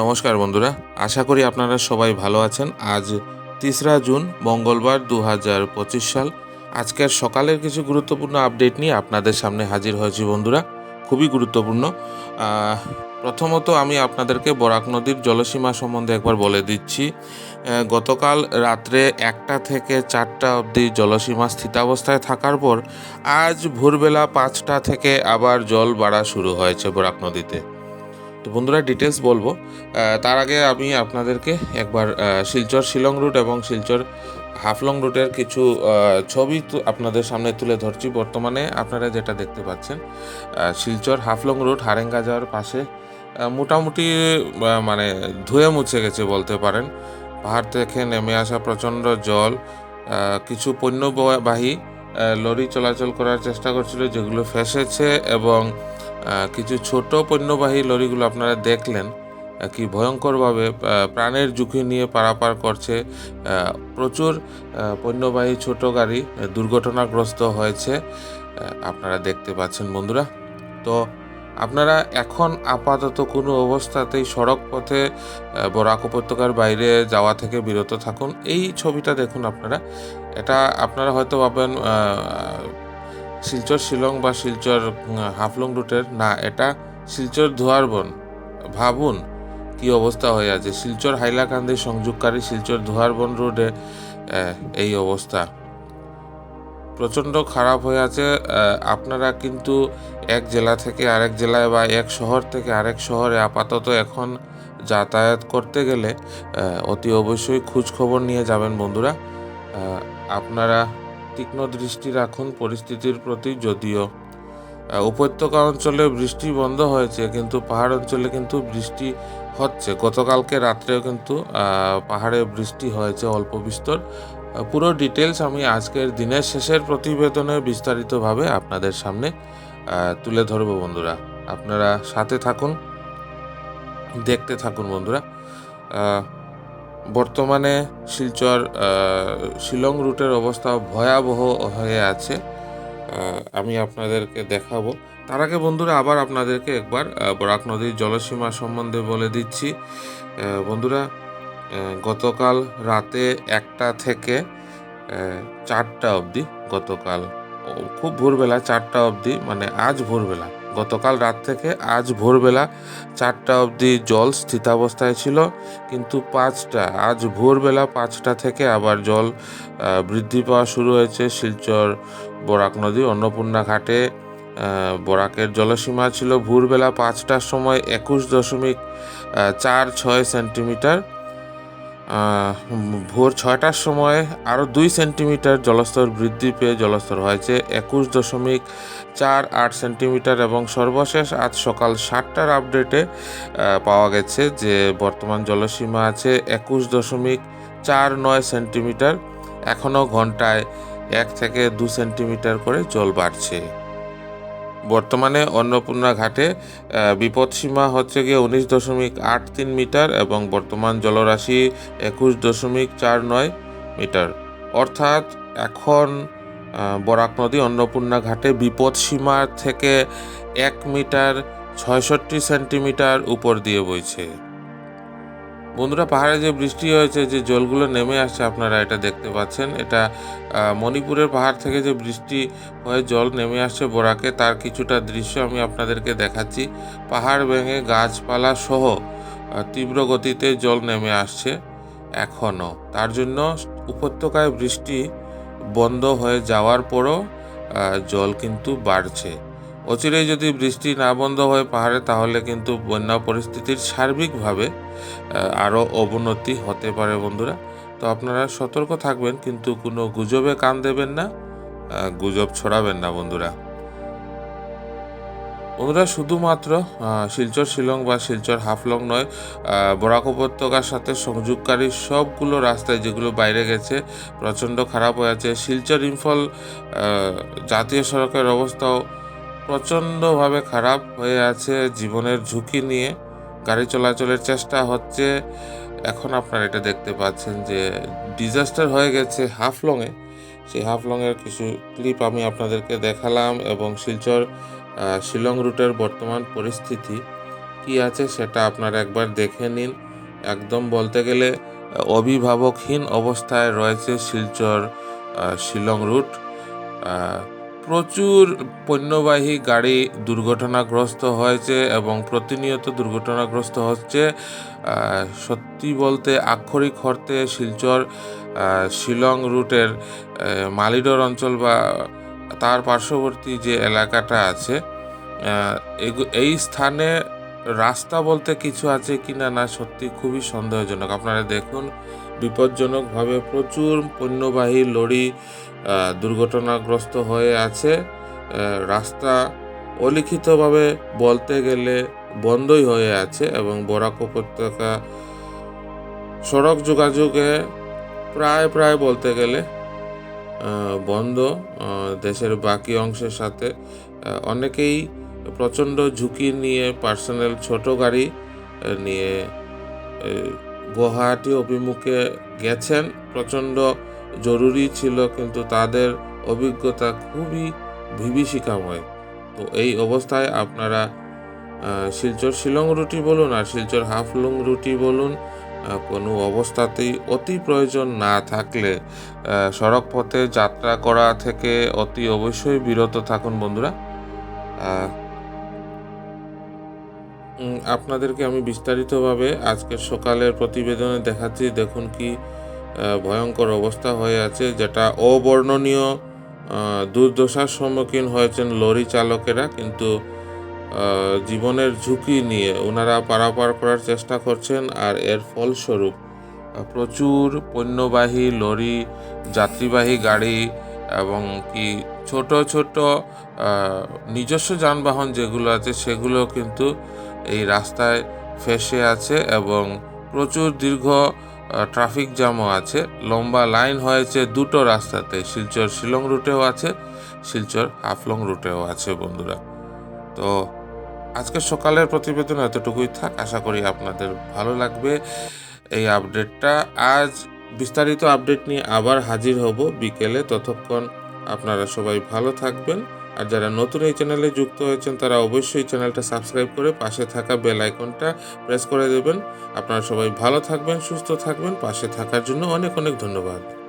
নমস্কার বন্ধুরা, আশা করি আপনারা সবাই ভালো আছেন। আজ তিসরা জুন, মঙ্গলবার দু হাজার পঁচিশ সাল। আজকের সকালের কিছু গুরুত্বপূর্ণ আপডেট নিয়ে আপনাদের সামনে হাজির হয়েছি বন্ধুরা, খুবই গুরুত্বপূর্ণ। প্রথমত আমি আপনাদেরকে বরাক নদীর জলসীমা সম্বন্ধে একবার বলে দিচ্ছি। গতকাল রাত্রে একটা থেকে চারটা অবধি জলসীমা স্থিতাবস্থায় থাকার পর আজ ভোরবেলা পাঁচটা থেকে আবার জল বাড়া শুরু হয়েছে বরাক নদীতে। তো বন্ধুরা ডিটেলস বলব। তার আগে আমি আপনাদেরকে একবার শিলচর শিলং রুট এবং শিলচর হাফলং রুটের কিছু ছবি আপনাদের সামনে তুলে ধরছি। বর্তমানে আপনারা যেটা দেখতে পাচ্ছেন শিলচর হাফলং রুট হারেঙ্গা যাওয়ার পাশে মোটামুটি মানে ধুয়ে মুছে গেছে বলতে পারেন। পাহাড় থেকে নেমে আসা প্রচণ্ড জল কিছু পণ্যবাহী লরি চলাচল করার চেষ্টা করছিল, যেগুলো ফেসেছে এবং কিছু ছোট পণ্যবাহী লরিগুলো আপনারা দেখলেন কি ভয়ঙ্করভাবে প্রাণের ঝুঁকি নিয়ে পারাপার করছে প্রচুর পণ্যবাহী ছোট গাড়ি দুর্ঘটনাগ্রস্ত হয়েছে আপনারা দেখতে পাচ্ছেন বন্ধুরা। তো আপনারা এখন আপাতত কোনো অবস্থাতেই সড়ক পথে বরাক উপত্যকার বাইরে যাওয়া থেকে বিরত থাকুন। এই ছবিটা দেখুন আপনারা এটা আপনারা হয়তো ভাবেন শিলচর শিলং বা শিলচর হাফলং রুটের না, এটা শিলচর ধোয়ারবন। ভাবুন কি অবস্থা হয়ে আছে। শিলচর হাইলাকান্দি সংযোগকারী শিলচর ধোয়ারবন রোডে এই অবস্থা। প্রচণ্ড খারাপ হয়ে আছে আপনারা কিন্তু এক জেলা থেকে আরেক জেলায় বা এক শহর থেকে আরেক শহরে আপাতত এখন যাতায়াত করতে গেলে অতি অবশ্যই খোঁজ খবর নিয়ে যাবেন বন্ধুরা। আপনারা তীক্ষ্ণ দৃষ্টি রাখুন পরিস্থিতির প্রতি যদিও। উপত্যকা অঞ্চলে বৃষ্টি বন্ধ হয়েছে, কিন্তু পাহাড় অঞ্চলে কিন্তু বৃষ্টি হচ্ছে। গতকালকে রাত্রেও কিন্তু পাহাড়ে বৃষ্টি হয়েছে অল্প বিস্তর। পুরো ডিটেলস আমি আজকের দিনের শেষের প্রতিবেদনে বিস্তারিতভাবে আপনাদের সামনে তুলে ধরবো বন্ধুরা। আপনারা সাথে থাকুন, দেখতে থাকুন বন্ধুরা। বর্তমানে শিলচর শিলং রুটের অবস্থা ভয়াবহ হয়ে আছে। আমি আপনাদেরকে দেখাবো। তার আগে বন্ধুরা, আবার আপনাদেরকে একবার বরাক নদীর জলসীমা সম্বন্ধে বলে দিচ্ছি। বন্ধুরা গতকাল রাতে একটা থেকে চারটা অবধি, গতকাল খুব ভোরবেলা, চারটা অবধি মানে আজ ভোরবেলা গতকাল রাত থেকে আজ ভোরবেলা চারটা অবধি জল স্থিতাবস্থায় ছিল, কিন্তু পাঁচটা, আজ ভোরবেলা পাঁচটা থেকে আবার জল বৃদ্ধি পাওয়া শুরু হয়েছে। শিলচর বরাক নদী, অন্নপূর্ণা ঘাটে বরাকের জলসীমা ছিল ভোরবেলা পাঁচটার সময় একুশ দশমিক চার ছয় সেন্টিমিটার। ভোর ছয়টার সময় আরও দুই সেন্টিমিটার জলস্তর বৃদ্ধি পেয়ে জলস্তর হয়েছে। একুশ দশমিক চার আট সেন্টিমিটার এবং সর্বশেষ আজ সকাল সাতটার আপডেটে পাওয়া গেছে যে বর্তমান জলসীমা আছে একুশ দশমিক চার নয় সেন্টিমিটার। এখনও ঘন্টায় এক থেকে দু সেন্টিমিটার করে জল বাড়ছে। বর্তমানে অন্নপূর্ণা ঘাটে বিপদসীমা হচ্ছে গিয়ে উনিশ দশমিক আট তিন মিটার এবং বর্তমান জলরাশি একুশ দশমিক চার নয় মিটার। অর্থাৎ এখন বরাক নদী অন্নপূর্ণা ঘাটে বিপদসীমা থেকে এক মিটার ছয়ষট্টি সেন্টিমিটার উপর দিয়ে বইছে। বন্ধুরা, পাহাড়ে যে বৃষ্টি হয়েছে, যে জলগুলো নেমে আসছে, আপনারা এটা দেখতে পাচ্ছেন। এটা মণিপুরের পাহাড় থেকে যে বৃষ্টি হয়ে জল নেমে আসছে বরাকে, তার কিছুটা দৃশ্য আমি আপনাদেরকে দেখাচ্ছি। পাহাড় ভেঙে গাছপালা সহ তীব্র গতিতে জল নেমে আসছে এখনও তার জন্য উপত্যকায় বৃষ্টি বন্ধ হয়ে যাওয়ার পরও জল কিন্তু বাড়ছে। অচিরেই যদি বৃষ্টি না বন্ধ হয় পাহাড়ে, তাহলে কিন্তু বন্যা পরিস্থিতির সার্বিকভাবে আরও অবনতি হতে পারে বন্ধুরা। তো আপনারা সতর্ক থাকবেন, কিন্তু কোনো গুজবে কান দেবেন না গুজব ছড়াবেন না বন্ধুরা। বন্ধুরা, শুধুমাত্র শিলচর শিলং বা শিলচর হাফলং নয় বরাক উপত্যকার সাথে সংযোগকারী সবগুলো রাস্তায় যেগুলো বাইরে গেছে, প্রচণ্ড খারাপ হয়ে আছে। শিলচর ইম্ফল জাতীয় সড়কের অবস্থাও প্রচণ্ডভাবে খারাপ হয়ে আছে জীবনের ঝুঁকি নিয়ে। গাড়ি চলাচলের চেষ্টা হচ্ছে। এখন আপনারা এটা দেখতে পাচ্ছেন যে ডিজাস্টার হয়ে গেছে হাফলংয়ে। সেই হাফলংয়ের কিছু ক্লিপ আমি আপনাদেরকে দেখালাম এবং শিলচর শিলং রুটের বর্তমান পরিস্থিতি কি আছে সেটা আপনারা একবার দেখে নিন। একদম বলতে গেলে অভিভাবকহীন অবস্থায় রয়েছে শিলচর শিলং রুট। প্রচুর পণ্যবাহী গাড়ি দুর্ঘটনাগ্রস্ত হয়েছে এবং প্রতিনিয়ত দুর্ঘটনাগ্রস্ত হচ্ছে। সত্যি বলতে আক্ষরিক হর্তে শিলচর শিলং রুটের মালিডর অঞ্চল বা তার পার্শ্ববর্তী যে এলাকাটা আছে এই স্থানে রাস্তা বলতে কিছু আছে কি না না সত্যি খুবই সন্দেহজনক। আপনারা দেখুন বিপজ্জনকভাবে প্রচুর পণ্যবাহী আহ, দুর্ঘটনাগ্রস্ত হয়ে আছে। রাস্তা অলিখিতভাবে বলতে গেলে বন্ধই হয়ে আছে এবং বরাক উপত্যকা সড়ক যোগাযোগে প্রায় প্রায় বলতে গেলে বন্ধ দেশের বাকি অংশের সাথে। অনেকেই প্রচণ্ড ঝুঁকি নিয়ে পার্সোনাল ছোট গাড়ি নিয়ে গুয়াহাটি অভিমুখে গেছেন। প্রচণ্ড জরুরি ছিল, কিন্তু তাদের অভিজ্ঞতা খুবই বিভীষিকাময় তো এই অবস্থায় আপনারা শিলচর শিলং রুটি বলুন আর শিলচর হাফলং রুটি বলুন কোনো অবস্থাতেই অতি প্রয়োজন না থাকলে সড়ক পথে যাত্রা করা থেকে অতি অবশ্যই বিরত থাকুন বন্ধুরা। আপনাদেরকে আমি বিস্তারিতভাবে আজকের সকালের প্রতিবেদনে দেখাচ্ছি। দেখুন কি ভয়ঙ্কর অবস্থা হয়ে আছে, যেটা অবর্ণনীয় দুর্দশার সম্মুখীন হয়েছেন লরি চালকেরা, কিন্তু জীবনের ঝুঁকি নিয়ে ওনারা পারাপার করার চেষ্টা করছেন, আর এর ফলস্বরূপ প্রচুর পণ্যবাহী লরি, যাত্রীবাহী গাড়ি এবং কি ছোট ছোট নিজস্ব যানবাহন যেগুলো আছে সেগুলো কিন্তু এই রাস্তায় ফেসে আছে এবং প্রচুর দীর্ঘ ট্রাফিক জ্যামও আছে। লম্বা লাইন হয়েছে দুটো রাস্তাতে, শিলচর শিলং রুটেও আছে, শিলচর হাফলং রুটেও আছে বন্ধুরা। তো আজকে সকালের প্রতিবেদন এতটুকুই থাক। আশা করি আপনাদের ভালো লাগবে এই আপডেটটা আজ বিস্তারিত আপডেট নিয়ে আবার হাজির হব বিকেলে। ততক্ষণ আপনারা সবাই ভালো থাকবেন। আর যারা নতুন এই চ্যানেলে যুক্ত হয়েছেন, তারা অবশ্যই চ্যানেলটা সাবস্ক্রাইব করে পাশে থাকা বেল আইকনটা প্রেস করে দেবেন। আপনারা সবাই ভালো থাকবেন, সুস্থ থাকবেন, পাশে থাকার জন্য অনেক অনেক ধন্যবাদ।